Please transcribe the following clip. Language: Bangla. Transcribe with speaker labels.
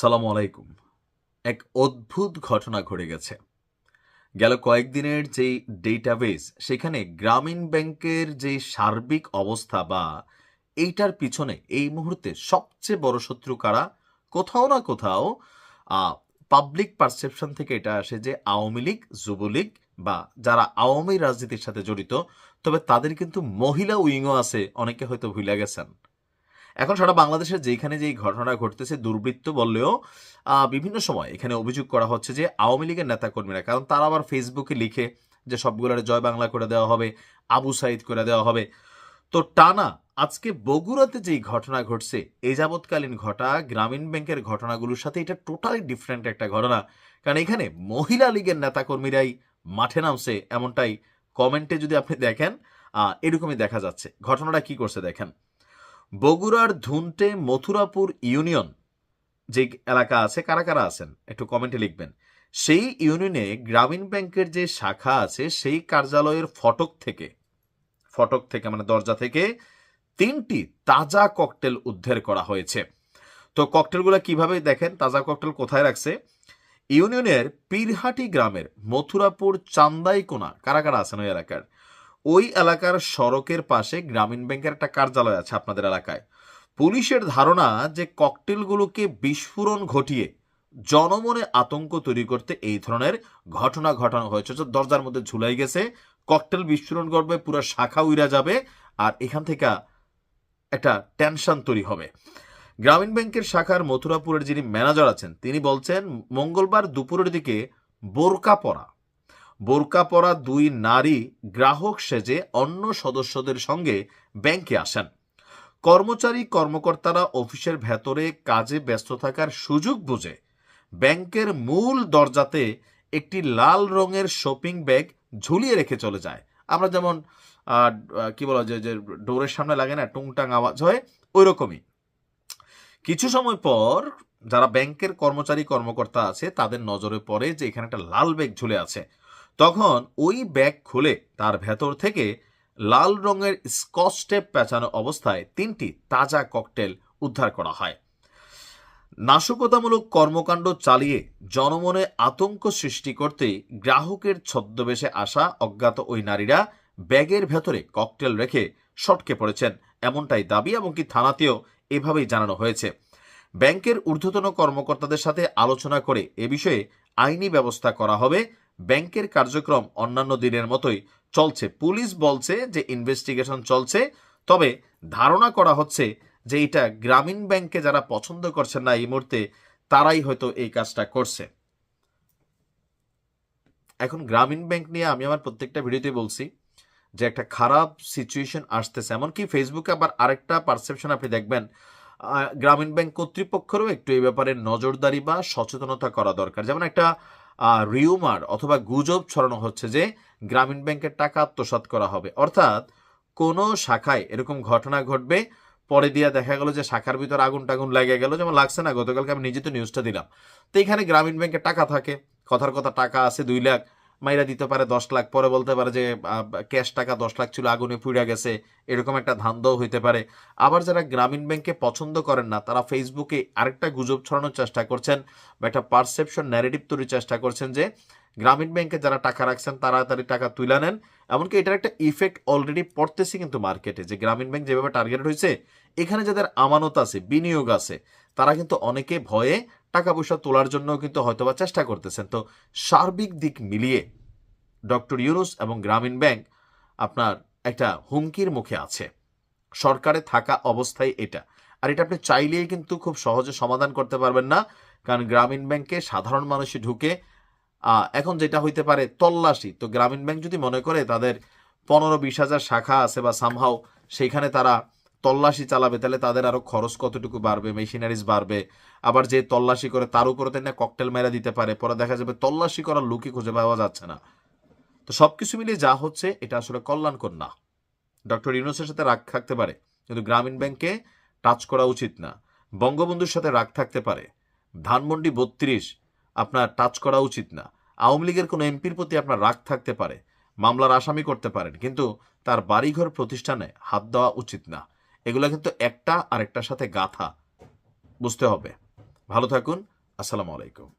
Speaker 1: সালাম আলাইকুম। এক অদ্ভুত ঘটনা ঘটে গেছে। গেল কয়েকদিনের যে ডেটাবেস সেখানে গ্রামীণ ব্যাংকের যে সার্বিক অবস্থা বা এইটার পিছনে এই মুহূর্তে সবচেয়ে বড় শত্রু কারা? কোথাও না কোথাও পাবলিক পারসেপশন থেকে এটা আসে যে আওয়ামী লীগ, যুবলীগ বা যারা আওয়ামী রাজনীতির সাথে জড়িত, তবে তাদের কিন্তু মহিলা উইংও আছে, অনেকে হয়তো ভুলে গেছেন। এখন সারা বাংলাদেশের যেখানে যেই ঘটনা ঘটতেছে, দুর্বৃত্ত বললেও বিভিন্ন সময় এখানে অভিযোগ করা হচ্ছে যে আওয়ামী লীগের নেতাকর্মীরা, কারণ তারা আবার ফেসবুকে লিখে যে সবগুলোর জয় বাংলা করে দেওয়া হবে, আবু সাইদ করে দেওয়া হবে। তো টানা আজকে বগুড়াতে যেই ঘটনা ঘটছে এই যাবৎকালীন ঘটা, গ্রামীণ ব্যাংকের ঘটনাগুলোর সাথে এটা টোটালি ডিফারেন্ট একটা ঘটনা। কারণ এখানে মহিলা লীগের নেতাকর্মীরাই মাঠে নামছে এমনটাই কমেন্টে যদি আপনি দেখেন এরকমই দেখা যাচ্ছে। ঘটনাটা কি করছে দেখেন। বগুড়ার ধুনটে মথুরাপুর ইউনিয়ন যে এলাকা আছে, কারা কারা আছেন? একটু কমেন্টে লিখবেন। সেই ইউনিয়নে গ্রামীণ ব্যাংকের যে শাখা আছে, সেই কার্যালয়ের ফটক থেকে ফটক থেকে মানে দরজা থেকে তিনটি তাজা ককটেল উদ্ধার করা হয়েছে। তো ককটেলগুলো কীভাবে দেখেন? তাজা ককটেল কোথায় রাখছে? ইউনিয়নের পীরহাটি গ্রামের মথুরাপুর চান্দাইকোনা, কারা কারা আছেন ওই এলাকার? ওই এলাকার সড়কের পাশে গ্রামীণ ব্যাংকের একটা কার্যালয় আছে আপনাদের এলাকায়। পুলিশের ধারণা যে ককটেলগুলোকে বিস্ফোরণ ঘটিয়ে জনমনে আতঙ্ক তৈরি করতে এই ধরনের ঘটনা ঘটানো হয়েছে। দরজার মধ্যে ঝুলাই গেছে, ককটেল বিস্ফোরণ করবে পুরো শাখা উইরা যাবে, আর এখান থেকে একটা টেনশন তৈরি হবে। গ্রামীণ ব্যাংকের শাখার মথুরাপুরের যিনি ম্যানেজার আছেন, তিনি বলছেন, মঙ্গলবার দুপুরের দিকে বোরকা পরা বোরকা পরা দুই নারী গ্রাহক সেজে অন্য সদস্যদের সঙ্গে ব্যাংকে আসেন। কর্মচারী কর্মকর্তারা অফিসের ভেতরে কাজে ব্যস্ত থাকার সুযোগ বুঝে ব্যাংকের মূল দরজাতে একটি লাল রঙের শপিং ব্যাগ ঝুলিয়ে রেখে চলে যায়। আমরা যেমন কি বলা যায় যে ডোরের সামনে লাগে না, টুংটাং আওয়াজ হয় ওই রকমই কিছু সময় পর যারা ব্যাংকের কর্মচারী কর্মকর্তা আছে, তাদের নজরে পড়ে যে এখানে একটা লাল ব্যাগ ঝুলে আছে। তখন ওই ব্যাগ খুলে তার ভেতর থেকে লাল রঙের স্কচ টেপ পেঁচানো অবস্থায় তিনটি তাজা ককটেল উদ্ধার করা হয়। নাশকতামূলক কর্মকাণ্ড চালিয়ে জনমনে আতঙ্ক সৃষ্টি করতে গ্রাহকের ছদ্মবেশে আসা অজ্ঞাত ওই নারীরা ব্যাগের ভেতরে ককটেল রেখে সটকে পড়েছেন। এমনটাই দাবি এমনকি থানাতেও এভাবেই জানানো হয়েছে। ব্যাংকের ঊর্ধ্বতন কর্মকর্তাদের সাথে আলোচনা করে এ বিষয়ে আইনি ব্যবস্থা করা হবে। ব্যাংকের কার্যক্রম অন্যান্য দিনের মতোই চলছে। পুলিশ বলছে যে ইনভেস্টিগেশন চলছে, তবে ধারণা করা হচ্ছে যে এটা গ্রামীণ ব্যাংকে যারা পছন্দ করছেন না এই মুহূর্তে, তারাই হয়তো এই কাজটা করছে। এখন গ্রামীণ ব্যাংক নিয়ে আমি আমার প্রত্যেকটা ভিডিওতে বলছি যে একটা খারাপ সিচুয়েশন আসতেছে। এমনকি ফেসবুকে আবার আরেকটা পারসেপশন আপনি দেখবেন গ্রামীণ ব্যাংক কর্তৃপক্ষেরও একটু এই ব্যাপারে নজরদারি বা সচেতনতা করা দরকার। যেমন একটা রিউমার অথবা গুজব ছড়ানো হচ্ছে যে গ্রামীণ ব্যাংকের টাকা আত্মসাত করা হবে। অর্থাৎ কোনো শাখায় এরকম ঘটনা ঘটবে, পরে দিয়ে দেখা গেল যে শাখার ভিতর আগুন টাগুন লেগে গেল, যেমন লাগছে না, গতকালকে আমি নিজে তো নিউজটা দিলাম। তো এখানে গ্রামীণ ব্যাংকে টাকা থাকে। কথার কথা টাকা আছে দুই লাখ মাইরা দিতে পারে দশ লাখ, পরে বলতে পারে যে ক্যাশ টাকা দশ লাখ ছিল, আগুনে পুড়ে গেছে, এরকম একটা ধান্দাও হইতে পারে। আবার যারা গ্রামীণ ব্যাংকে পছন্দ করেন না, তারা ফেসবুকে আরেকটা গুজব ছড়ানোর চেষ্টা করছেন বা একটা পারসেপশন ন্যারেটিভ তৈরির চেষ্টা করছেন যে, গ্রামীণ ব্যাংকে যারা টাকা রাখছেন তাড়াতাড়ি টাকা তুলে নেন। এমনকি এটার একটা ইফেক্ট অলরেডি পড়তেছে কিন্তু মার্কেটে যে গ্রামীণ ব্যাংক যেভাবে টার্গেট হয়েছে এখানে যাদের আমানত আছে, বিনিয়োগ আছে, তারা কিন্তু অনেকে ভয়ে টাকা পয়সা তোলার জন্য কিন্তু হয়তোবা চেষ্টা করতেছেন। তো সার্বিক দিক মিলিয়ে ডক্টর ইউনুস এবং গ্রামীণ ব্যাংক আপনার একটা হুমকির মুখে আছে। সরকারে থাকা অবস্থায় এটা। আর এটা আপনি চাইলেই কিন্তু খুব সহজে সমাধান করতে পারবেন না, কারণ গ্রামীণ ব্যাংকে সাধারণ মানুষই ঢুকে এখন যেটা হইতে পারে তল্লাশি। তো গ্রামীণ ব্যাংক যদি মনে করে তাদের পনেরো বিশ হাজার শাখা আছে বা সামহাও সেইখানে তারা তল্লাশি চালাবে, তাহলে তাদের আরও খরচ কতটুকু বাড়বে মেশিনারিজ বাড়বে? আবার যে তল্লাশি করে তার উপরে তাই না ককটেল মেরা দিতে পারে, পরে দেখা যাবে তল্লাশি করার লুকি খুঁজে পাওয়া যাচ্ছে না। তো সবকিছু মিলিয়ে যা হচ্ছে, এটা আসলে কল্যাণকর না। ডক্টর ইউনুসের সাথে রাগ থাকতে পারে, কিন্তু গ্রামীণ ব্যাংকে টাচ করা উচিত না। বঙ্গবন্ধুর সাথে রাগ থাকতে পারে। ধানমন্ডি বত্রিশ, আপনার টাচ করা উচিত না। আওয়ামী লীগের কোনো এমপির প্রতি আপনার রাগ থাকতে পারে। মামলার আসামি করতে পারেন, কিন্তু তার বাড়িঘর প্রতিষ্ঠানে হাত দেওয়া উচিত না। এগুলো কিন্তু একটা আরেকটার সাথে গাথা। বুঝতে হবে। ভালো থাকুন। আসসালামু আলাইকুম।